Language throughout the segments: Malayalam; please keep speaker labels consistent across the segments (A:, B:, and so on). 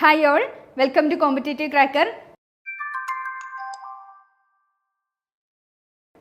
A: Hi all welcome to competitive cracker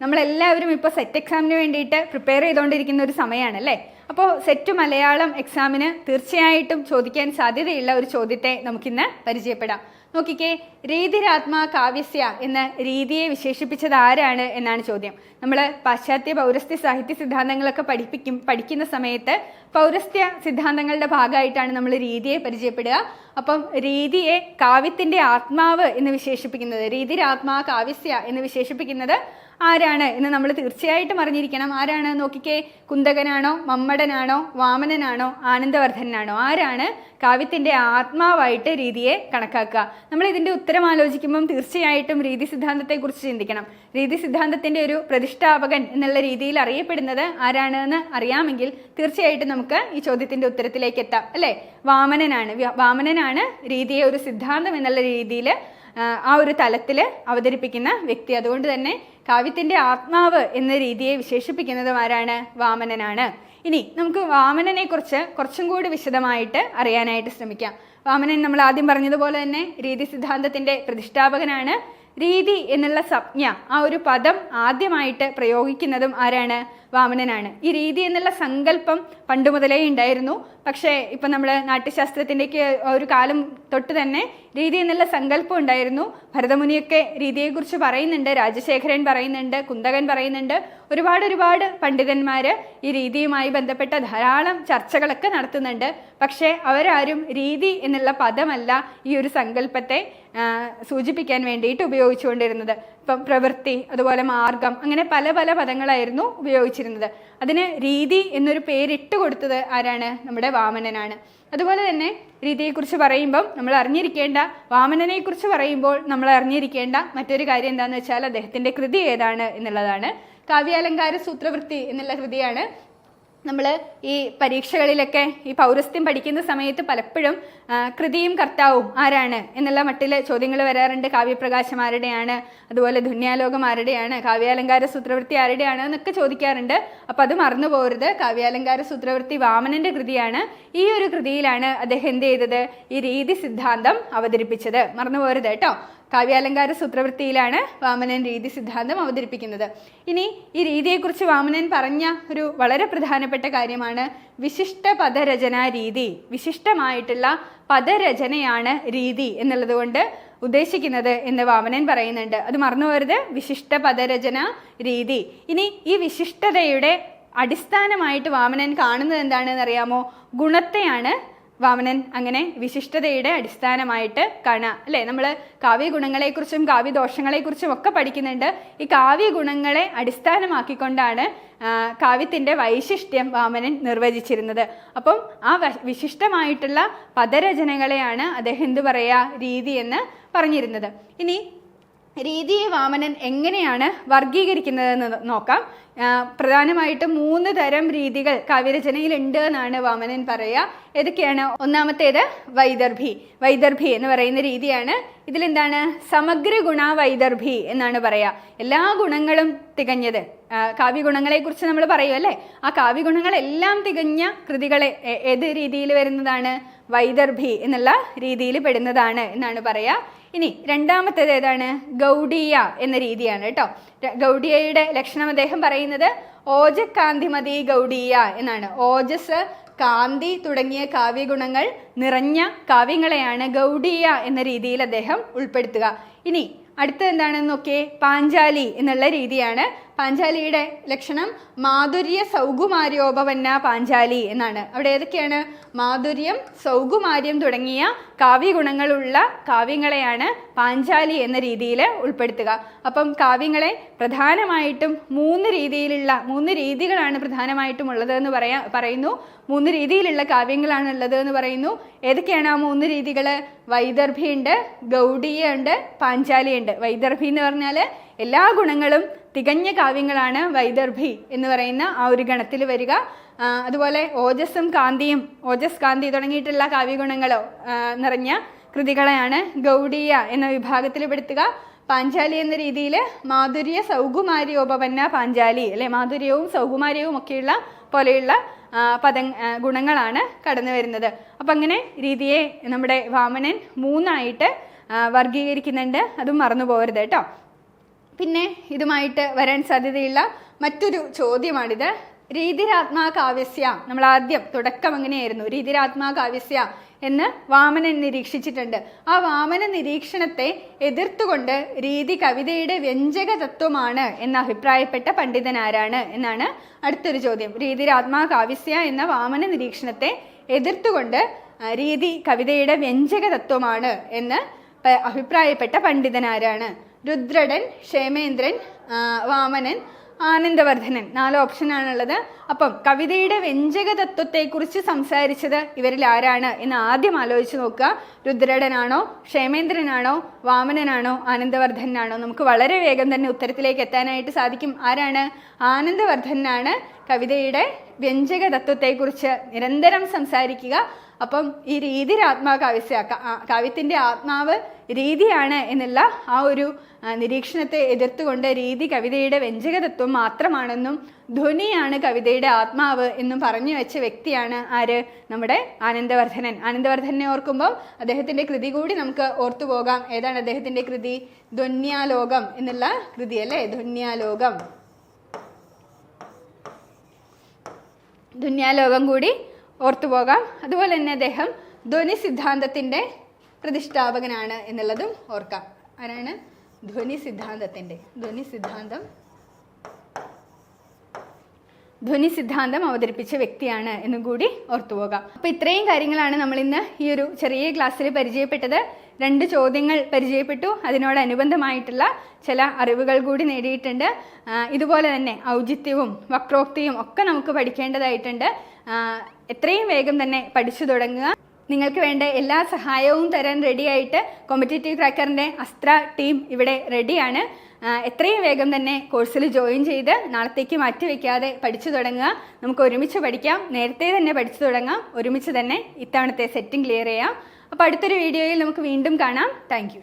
A: നമ്മളെല്ലാവരും ഇപ്പോൾ സെറ്റ് എക്സാമിന് വേണ്ടിയിട്ട് പ്രിപ്പയർ ചെയ്തുകൊണ്ടിരിക്കുന്ന ഒരു സമയമാണ് അല്ലേ അപ്പോൾ സെറ്റ് മലയാളം എക്സാമിന് തീർച്ചയായിട്ടും ചോദിക്കാൻ സാധ്യതയുള്ള ഒരു ചോദ്യത്തെ നമുക്കിന്ന് പരിചയപ്പെടാം. നോക്കിക്കേ രീതിരാത്മാ കാവ്യസ്യ എന്ന രീതിയെ വിശേഷിപ്പിച്ചത് ആരാണ് എന്നാണ് ചോദ്യം. നമ്മൾ പാശ്ചാത്യ പൗരസ്ത്യ സാഹിത്യ സിദ്ധാന്തങ്ങളൊക്കെ പഠിപ്പിക്കും പഠിക്കുന്ന സമയത്ത് പൗരസ്ത്യ സിദ്ധാന്തങ്ങളുടെ ഭാഗമായിട്ടാണ് നമ്മൾ രീതിയെ പരിചയപ്പെടുക. അപ്പം രീതിയെ കാവ്യത്തിന്റെ ആത്മാവ് എന്ന് വിശേഷിപ്പിക്കുന്നത് രീതിരാത്മാ കാവ്യസ്യ എന്ന് വിശേഷിപ്പിക്കുന്നത് ആരാണ് എന്ന് നമ്മൾ തീർച്ചയായിട്ടും അറിഞ്ഞിരിക്കണം. ആരാണ്? നോക്കിക്കേ കുന്തകനാണോ മമ്മടനാണോ വാമനനാണോ ആനന്ദവർദ്ധനാണോ? ആരാണ് കാവ്യത്തിന്റെ ആത്മാവായിട്ട് രീതിയെ കണക്കാക്കുക? നമ്മൾ ഇതിന്റെ ഉത്തരം ആലോചിക്കുമ്പം തീർച്ചയായിട്ടും രീതി സിദ്ധാന്തത്തെക്കുറിച്ച് ചിന്തിക്കണം. രീതി സിദ്ധാന്തത്തിന്റെ ഒരു പ്രതിഷ്ഠാപകൻ എന്നുള്ള രീതിയിൽ അറിയപ്പെടുന്നത് ആരാണ് എന്ന് അറിയാമെങ്കിൽ തീർച്ചയായിട്ടും നമുക്ക് ഈ ചോദ്യത്തിന്റെ ഉത്തരത്തിലേക്ക് എത്താം. അല്ലേ? വാമനനാണ്. വാമനനാണ് രീതിയെ ഒരു സിദ്ധാന്തം എന്നുള്ള രീതിയിൽ ആ ഒരു തലത്തിൽ അവതരിപ്പിക്കുന്ന വ്യക്തി. അതുകൊണ്ട് തന്നെ കാവ്യത്തിന്റെ ആത്മാവ് എന്ന രീതിയെ വിശേഷിപ്പിക്കുന്നതും ആരാണ്? വാമനനാണ്. ഇനി നമുക്ക് വാമനനെ കുറിച്ച് കുറച്ചും കൂടി വിശദമായിട്ട് അറിയാനായിട്ട് ശ്രമിക്കാം. വാമനൻ നമ്മൾ ആദ്യം പറഞ്ഞതുപോലെ തന്നെ രീതി സിദ്ധാന്തത്തിന്റെ പ്രതിഷ്ഠാപകനാണ്. രീതി എന്നുള്ള സംജ്ഞ ആ ഒരു പദം ആദ്യമായിട്ട് പ്രയോഗിക്കുന്നതും ആരാണ്? വാമനനാണ്. ഈ രീതി എന്നുള്ള സങ്കല്പം പണ്ട് മുതലേ ഉണ്ടായിരുന്നു. പക്ഷേ ഇപ്പം നമ്മൾ നാട്യശാസ്ത്രത്തിന്റെയൊക്കെ ഒരു കാലം തൊട്ട് തന്നെ രീതി എന്നുള്ള സങ്കല്പം ഉണ്ടായിരുന്നു. ഭരതമുനിയൊക്കെ രീതിയെക്കുറിച്ച് പറയുന്നുണ്ട് രാജശേഖരൻ പറയുന്നുണ്ട് കുന്തകൻ പറയുന്നുണ്ട്. ഒരുപാട് ഒരുപാട് പണ്ഡിതന്മാർ ഈ രീതിയുമായി ബന്ധപ്പെട്ട ധാരാളം ചർച്ചകളൊക്കെ നടത്തുന്നുണ്ട്. പക്ഷേ അവരാരും രീതി എന്നുള്ള പദമല്ല ഈ ഒരു സങ്കല്പത്തെ സൂചിപ്പിക്കാൻ വേണ്ടിയിട്ട് ഉപയോഗിച്ചുകൊണ്ടിരുന്നത്. ഇപ്പം പ്രവൃത്തി അതുപോലെ മാർഗം അങ്ങനെ പല പല പദങ്ങളായിരുന്നു ഉപയോഗിച്ചിരുന്നത്. അതിന് രീതി എന്നൊരു പേരിട്ട് കൊടുത്തത് ആരാണ്? നമ്മുടെ വാമനനാണ്. അതുപോലെ തന്നെ രീതിയെക്കുറിച്ച് പറയുമ്പം നമ്മൾ അറിഞ്ഞിരിക്കേണ്ട വാമനനെക്കുറിച്ച് പറയുമ്പോൾ നമ്മൾ അറിഞ്ഞിരിക്കേണ്ട മറ്റൊരു കാര്യം എന്താണെന്ന് വെച്ചാൽ അദ്ദേഹത്തിന്റെ കൃതി ഏതാണ് എന്നുള്ളതാണ്. കാവ്യാലങ്കാര സൂത്രവൃത്തി എന്നുള്ള കൃതിയാണ് നമ്മൾ ഈ പരീക്ഷകളിലൊക്കെ ഈ പൗരസ്ത്യം പഠിക്കുന്ന സമയത്ത് പലപ്പോഴും കൃതിയും കർത്താവും ആരാണ് എന്നുള്ള മട്ടിലെ ചോദ്യങ്ങൾ വരാറുണ്ട്. കാവ്യപ്രകാശം ആരുടെയാണ് അതുപോലെ ധുന്യാലോകം ആരുടെയാണ് കാവ്യാലങ്കാര സൂത്രവൃത്തി ആരുടെയാണ് എന്നൊക്കെ ചോദിക്കാറുണ്ട്. അപ്പോൾ അത് മറന്നു പോകരുത് കാവ്യാലങ്കാര സൂത്രവൃത്തി വാമനന്റെ കൃതിയാണ്. ഈ ഒരു കൃതിയിലാണ് അദ്ദേഹം എന്ത് ചെയ്തത്? ഈ രീതി സിദ്ധാന്തം അവതരിപ്പിച്ചത്. മറന്നു പോകരുത് കേട്ടോ. കാവ്യാലങ്കാര സൂത്രവൃത്തിയിലാണ് വാമനൻ രീതി സിദ്ധാന്തം അവതരിപ്പിക്കുന്നത്. ഇനി ഈ രീതിയെക്കുറിച്ച് വാമനൻ പറഞ്ഞ ഒരു വളരെ പ്രധാനപ്പെട്ട കാര്യമാണ്. വിശിഷ്ട പദരചനാ രീതി വിശിഷ്ടമായിട്ടുള്ള പദരചനയാണ് രീതി എന്നുള്ളതുകൊണ്ട് ഉദ്ദേശിക്കുന്നത് എന്ന് വാമനൻ പറയുന്നുണ്ട്. അത് മറന്നു പോകരുത്. വിശിഷ്ട പദരചന രീതി. ഇനി ഈ വിശിഷ്ടതയുടെ അടിസ്ഥാനമായിട്ട് വാമനൻ കാണുന്നത് എന്താണെന്ന് അറിയാമോ? ഗുണത്തെയാണ് വാമനൻ അങ്ങനെ വിശിഷ്ടതയുടെ അടിസ്ഥാനമായിട്ട് കാണുക അല്ലേ? നമ്മൾ കാവ്യഗുണങ്ങളെക്കുറിച്ചും കാവ്യദോഷങ്ങളെക്കുറിച്ചും ഒക്കെ പഠിക്കുന്നുണ്ട്. ഈ കാവ്യഗുണങ്ങളെ അടിസ്ഥാനമാക്കിക്കൊണ്ടാണ് കാവ്യത്തിന്റെ വൈശിഷ്ട്യം വാമനൻ നിർവചിച്ചിരുന്നത്. അപ്പം ആ വിശിഷ്ടമായിട്ടുള്ള പദരചനകളെയാണ് അദ്ദേഹം എന്തു പറയുക രീതി എന്ന് പറഞ്ഞിരുന്നത്. ഇനി രീതിയെ വാമനൻ എങ്ങനെയാണ് വർഗീകരിക്കുന്നതെന്ന് നോക്കാം. പ്രധാനമായിട്ടും മൂന്ന് തരം രീതികൾ കാവ്യരചനയിൽ ഉണ്ട് എന്നാണ് വാമനൻ പറയുക. ഏതൊക്കെയാണ്? ഒന്നാമത്തേത് വൈദർഭി. വൈദർഭി എന്ന് പറയുന്ന രീതിയാണ്. ഇതിലെന്താണ്? സമഗ്ര ഗുണ വൈദർഭി എന്നാണ് പറയുക. എല്ലാ ഗുണങ്ങളും തികഞ്ഞത്. കാവ്യഗുണങ്ങളെക്കുറിച്ച് നമ്മൾ പറയുമല്ലേ ആ കാവ്യഗുണങ്ങളെല്ലാം തികഞ്ഞ കൃതികളെ ഏത് രീതിയിൽ വരുന്നതാണ്? വൈദർഭി എന്നുള്ള രീതിയിൽ പെടുന്നതാണ് എന്നാണ് പറയുക. ഇനി രണ്ടാമത്തേത് ഏതാണ്? ഗൗഡീയ എന്ന രീതിയാണ് കേട്ടോ. ഗൗഡിയയുടെ ലക്ഷണം അദ്ദേഹം പറയുന്നത് ഓജക്കാന്തിമതി ഗൗഡീയ എന്നാണ്. ഓജസ് കാന്തി തുടങ്ങിയ കാവ്യഗുണങ്ങൾ നിറഞ്ഞ കാവ്യങ്ങളെയാണ് ഗൗഡീയ എന്ന രീതിയിൽ അദ്ദേഹം ഉൾപ്പെടുത്തുക. ഇനി അടുത്ത നോക്കിയേ? പാഞ്ചാലി എന്നുള്ള രീതിയാണ് പാഞ്ചാലിയുടെ ലക്ഷണം മാധുര്യ സൗകുമാര്യോപവന്ന പാഞ്ചാലി എന്നാണ്. അവിടെ ഏതൊക്കെയാണ്? മാധുര്യം സൗകുമാര്യം തുടങ്ങിയ കാവ്യഗുണങ്ങളുള്ള കാവ്യങ്ങളെയാണ് പാഞ്ചാലി എന്ന രീതിയിൽ ഉൾപ്പെടുത്തുക. അപ്പം കാവ്യങ്ങളെ പ്രധാനമായിട്ടും മൂന്ന് രീതിയിലുള്ള മൂന്ന് രീതികളാണ് പ്രധാനമായിട്ടും ഉള്ളത് എന്ന് പറയാ പറയുന്നു. മൂന്ന് രീതിയിലുള്ള കാവ്യങ്ങളാണ് ഉള്ളത് എന്ന് പറയുന്നു. ഏതൊക്കെയാണ് ആ മൂന്ന് രീതികൾ? വൈദർഭിയുണ്ട് ഉണ്ട് പാഞ്ചാലിയുണ്ട് വൈദർഭി എന്ന് പറഞ്ഞാൽ എല്ലാ ഗുണങ്ങളും തികഞ്ഞ കാവ്യങ്ങളാണ് വൈദർഭി എന്ന് പറയുന്ന ആ ഒരു ഗണത്തിൽ വരിക. അതുപോലെ ഓജസ്സും കാന്തിയും ഓജസ് കാന്തി തുടങ്ങിയിട്ടുള്ള കാവ്യഗുണങ്ങളോ നിറഞ്ഞ കൃതികളെയാണ് ഗൗഡീയ എന്ന വിഭാഗത്തിൽ പെടുത്തുക. പാഞ്ചാലി എന്ന രീതിയിൽ മാധുര്യ സൗകുമാര്യോപപന്ന പാഞ്ചാലി അല്ലെ? മാധുര്യവും സൗകുമാര്യവും ഒക്കെയുള്ള പോലെയുള്ള പദ ഗുണങ്ങളാണ് കടന്നു വരുന്നത്. അപ്പം അങ്ങനെ രീതിയെ നമ്മുടെ വാമനൻ മൂന്നായിട്ട് വർഗീകരിക്കുന്നുണ്ട്. അതും മറന്നു പോകരുത് കേട്ടോ. പിന്നെ ഇതുമായിട്ട് വരാൻ സാധ്യതയുള്ള മറ്റൊരു ചോദ്യമാണിത്. രീതിരാത്മാ കാവ്യസ്യ നമ്മൾ ആദ്യം തുടക്കം എങ്ങനെയായിരുന്നു? രീതിരാത്മാ കാവ്യസ്യ എന്ന് വാമനൻ നിരീക്ഷിച്ചിട്ടുണ്ട്. ആ വാമന നിരീക്ഷണത്തെ എതിർത്തുകൊണ്ട് രീതി കവിതയുടെ വ്യഞ്ജക തത്വമാണ് എന്ന് അഭിപ്രായപ്പെട്ട പണ്ഡിതൻ ആരാണ് എന്നാണ് അടുത്തൊരു ചോദ്യം. രീതിരാത്മാ കാവ്യസ്യ എന്ന വാമന നിരീക്ഷണത്തെ എതിർത്തുകൊണ്ട് രീതി കവിതയുടെ വ്യഞ്ജക തത്വമാണ് എന്ന് അഭിപ്രായപ്പെട്ട പണ്ഡിതൻ ആരാണ് രുദ്രടൻ ക്ഷേമേന്ദ്രൻ വാമനൻ ആനന്ദവർദ്ധനൻ. നാല് ഓപ്ഷനാണുള്ളത് അപ്പം കവിതയുടെ വ്യഞ്ജക തത്വത്തെക്കുറിച്ച് സംസാരിച്ചത് ഇവരിൽ ആരാണ് എന്ന് ആദ്യം ആലോചിച്ച് നോക്കുക. രുദ്രടനാണോ ക്ഷേമേന്ദ്രനാണോ വാമനനാണോ ആനന്ദവർദ്ധനാണോ? നമുക്ക് വളരെ വേഗം തന്നെ ഉത്തരത്തിലേക്ക് എത്താനായിട്ട് സാധിക്കും. ആരാണ്? ആനന്ദവർദ്ധനാണ് കവിതയുടെ വ്യഞ്ജക തത്വത്തെക്കുറിച്ച് നിരന്തരം സംസാരിക്കുക. അപ്പം ഈ രീതിരാത്മാ ആത്മാവ് കവിസ്യ കവിത്തിന്റെ ആത്മാവ് രീതിയാണ് എന്നുള്ള ആ ഒരു നിരീക്ഷണത്തെ എതിർത്തുകൊണ്ട് രീതി കവിതയുടെ വ്യഞ്ജകതത്വം മാത്രമാണെന്നും ധ്വനിയാണ് കവിതയുടെ ആത്മാവ് എന്നും പറഞ്ഞു വെച്ച വ്യക്തിയാണ് ആര്? നമ്മുടെ ആനന്ദവർദ്ധനൻ. ആനന്ദവർദ്ധനെ ഓർക്കുമ്പോൾ അദ്ദേഹത്തിന്റെ കൃതി കൂടി നമുക്ക് ഓർത്തു പോകാം. ഏതാണ് അദ്ദേഹത്തിന്റെ കൃതി? ധ്വന്യാലോകം എന്നുള്ള കൃതി അല്ലേ ധ്വന്യാലോകം ധുന്യാലോകം കൂടി ഓർത്തുപോകാം അതുപോലെ തന്നെ അദ്ദേഹം ധ്വനി സിദ്ധാന്തത്തിന്റെ പ്രതിഷ്ഠാപകനാണ് എന്നുള്ളതും ഓർക്കാം. ആരാണ്? ധ്വനി സിദ്ധാന്തത്തിന്റെ ധ്വനി സിദ്ധാന്തം. ധ്വനി സിദ്ധാന്തം അവതരിപ്പിച്ച വ്യക്തിയാണ് എന്നും കൂടി ഓർത്തുപോകാം അപ്പോൾ ഇത്രയും കാര്യങ്ങളാണ് നമ്മൾ ഇന്ന് ഈ ഒരു ചെറിയ ക്ലാസ്സിൽ പരിചയപ്പെട്ടത്. രണ്ട് ചോദ്യങ്ങൾ പരിചയപ്പെട്ടു. അതിനോടനുബന്ധമായിട്ടുള്ള ചില അറിവുകൾ കൂടി നേടിയിട്ടുണ്ട്. ഇതുപോലെ തന്നെ ഔചിത്യവും വക്രോക്തിയും ഒക്കെ നമുക്ക് പഠിക്കേണ്ടതായിട്ടുണ്ട്. എത്രയും വേഗം തന്നെ പഠിച്ചു തുടങ്ങുക. നിങ്ങൾക്ക് വേണ്ട എല്ലാ സഹായവും തരാൻ റെഡിയായിട്ട് കോമ്പറ്റേറ്റീവ് ക്രാക്കറിന്റെ അസ്ത്ര ടീം ഇവിടെ റെഡിയാണ് എത്രയും വേഗം തന്നെ കോഴ്സിൽ ജോയിൻ ചെയ്ത് നാളത്തേക്ക് മാറ്റിവെക്കാതെ പഠിച്ചു തുടങ്ങുക. നമുക്ക് ഒരുമിച്ച് പഠിക്കാം. നേരത്തെ തന്നെ പഠിച്ചു തുടങ്ങാം. ഒരുമിച്ച് തന്നെ ഇത്തവണത്തെ സെറ്റിംഗ് ക്ലിയർ ചെയ്യാം. അപ്പോൾ അടുത്തൊരു വീഡിയോയിൽ നമുക്ക് വീണ്ടും കാണാം. താങ്ക്